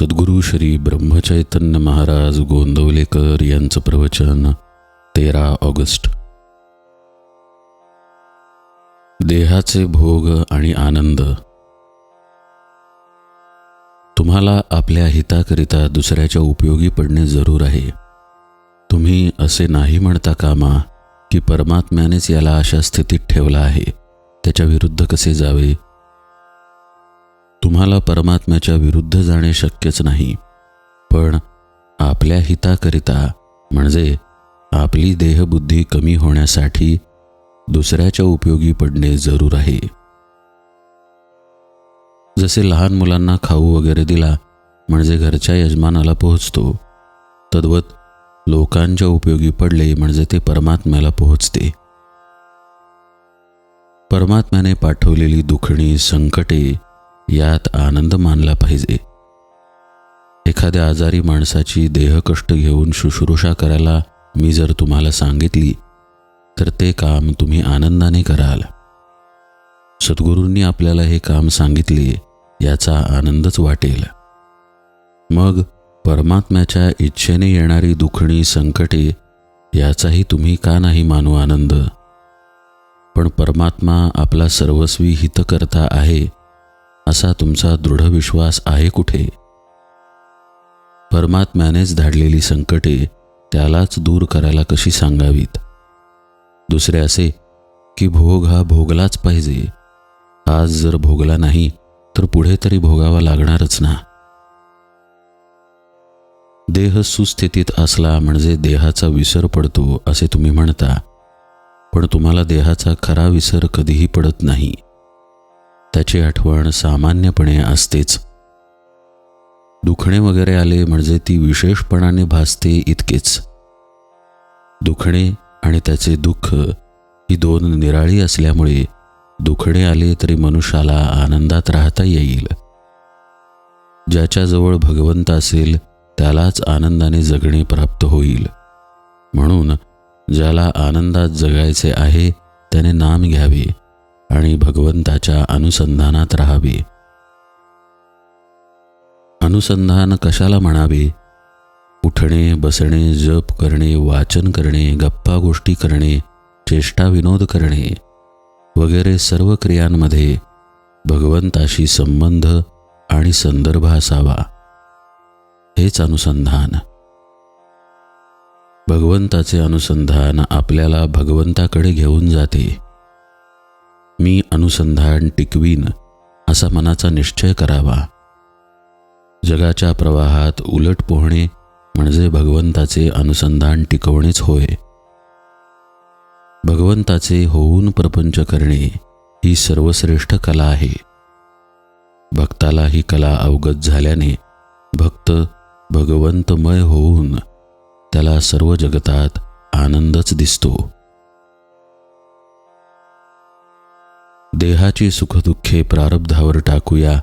सद्गुरू श्री ब्रह्मचैतन्य महाराज गोंदवलेकर यांचं प्रवचन तेरा ऑगस्ट. देहाचे भोग आणि आनंद. तुम्हाला आपल्या हिताकरिता दुसऱ्याच्या उपयोगी पडणे जरूर आहे. तुम्ही असे नाही म्हणता कामा की परमात्म्यानेच याला अशा स्थितीत ठेवला आहे. त्याच्या विरुद्ध कसे जावे? तुम्हाला परमात्म्याच्या विरुद्ध जाणे शक्यच नाही. पण आपल्या हिताकरिता म्हणजे आपली देहबुद्धी कमी होण्यासाठी दुसऱ्याच्या उपयोगी पडणे जरूर आहे. जसे लहान मुलांना खाऊ वगैरे दिला म्हणजे घरच्या यजमानाला पोहोचतो. तद्वत लोकांच्या उपयोगी पडले म्हणजे ते परमात्म्याला पोहोचते. परमात्म्याने पाठवलेली दुखणी संकटे यात आनंद मानला पाहिजे. एखाद्या आजारी माणसाची देहकष्ट घेऊन शुश्रूषा करायला मी जर तुम्हाला सांगितली तर ते काम तुम्ही आनंदाने कराल. सद्गुरूंनी आपल्याला हे काम सांगितले याचा आनंदच वाटेल. मग परमात्म्याच्या इच्छेने येणारी दुखणी संकटे याचाही तुम्ही का नाही मानू आनंद? पण परमात्मा आपला सर्वस्वी हितकर्ता आहे असा तुमचा दृढ विश्वास आहे कुठे? परमात्म्यानेच धाडलेली संकटे त्यालाच दूर करायला कशी सांगावीत? दुसरे असे की भोग हा भोगलाच पाहिजे. आज जर भोगला नाही तर पुढे तरी भोगावा लागणारच ना. देह सुस्थितीत असला म्हणजे देहाचा विसर पडतो असे तुम्ही म्हणता. पण तुम्हाला देहाचा खरा विसर कधीही पडत नाही. त्याची आठवण सामान्यपणे असतेच. दुखणे वगैरे आले म्हणजे ती विशेषपणाने भासते इतकेच. दुखणे आणि त्याचे दुःख ही दोन निराळी असल्यामुळे दुखणे आले तरी मनुष्याला आनंदात राहता येईल. ज्याच्याजवळ भगवंत असेल त्यालाच आनंदाने जगणे प्राप्त होईल. म्हणून ज्याला आनंदात जगायचे आहे त्याने नाम घ्यावे. आणि भगवंताच्या अनुसंधानात राहावे. अनुसंधान कशाला म्हणावे? उठणे बसणे जप करणे वाचन करणे गप्पा गोष्टी करणे चेष्टा विनोद करणे वगैरे सर्व क्रियांमध्ये भगवंताशी संबंध आणि संदर्भ असावा. हेच अनुसंधान. भगवंताचे अनुसंधान आपल्याला भगवंताकडे घेऊन जाते. मी अनुसंधान टिकवीन असा मनाचा निश्चय करावा. जगाच्या प्रवाहात उलट पोहणे म्हणजे भगवंताचे अनुसंधान टिकवणेच होय. भगवंताचे होऊन प्रपंच करणे ही सर्वश्रेष्ठ कला आहे. भक्ताला ही कला अवगत झाल्याने भक्त भगवंतमय होऊन त्याला सर्व जगतात आनंदच दिसतो. देहाची सुखदुःखे प्रारब्धावर टाकूया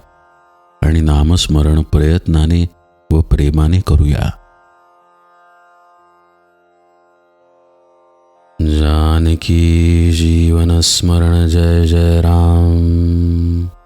आणि नामस्मरण प्रयत्नाने व प्रेमाने करूया. जानकी जीवनस्मरण जय जय राम.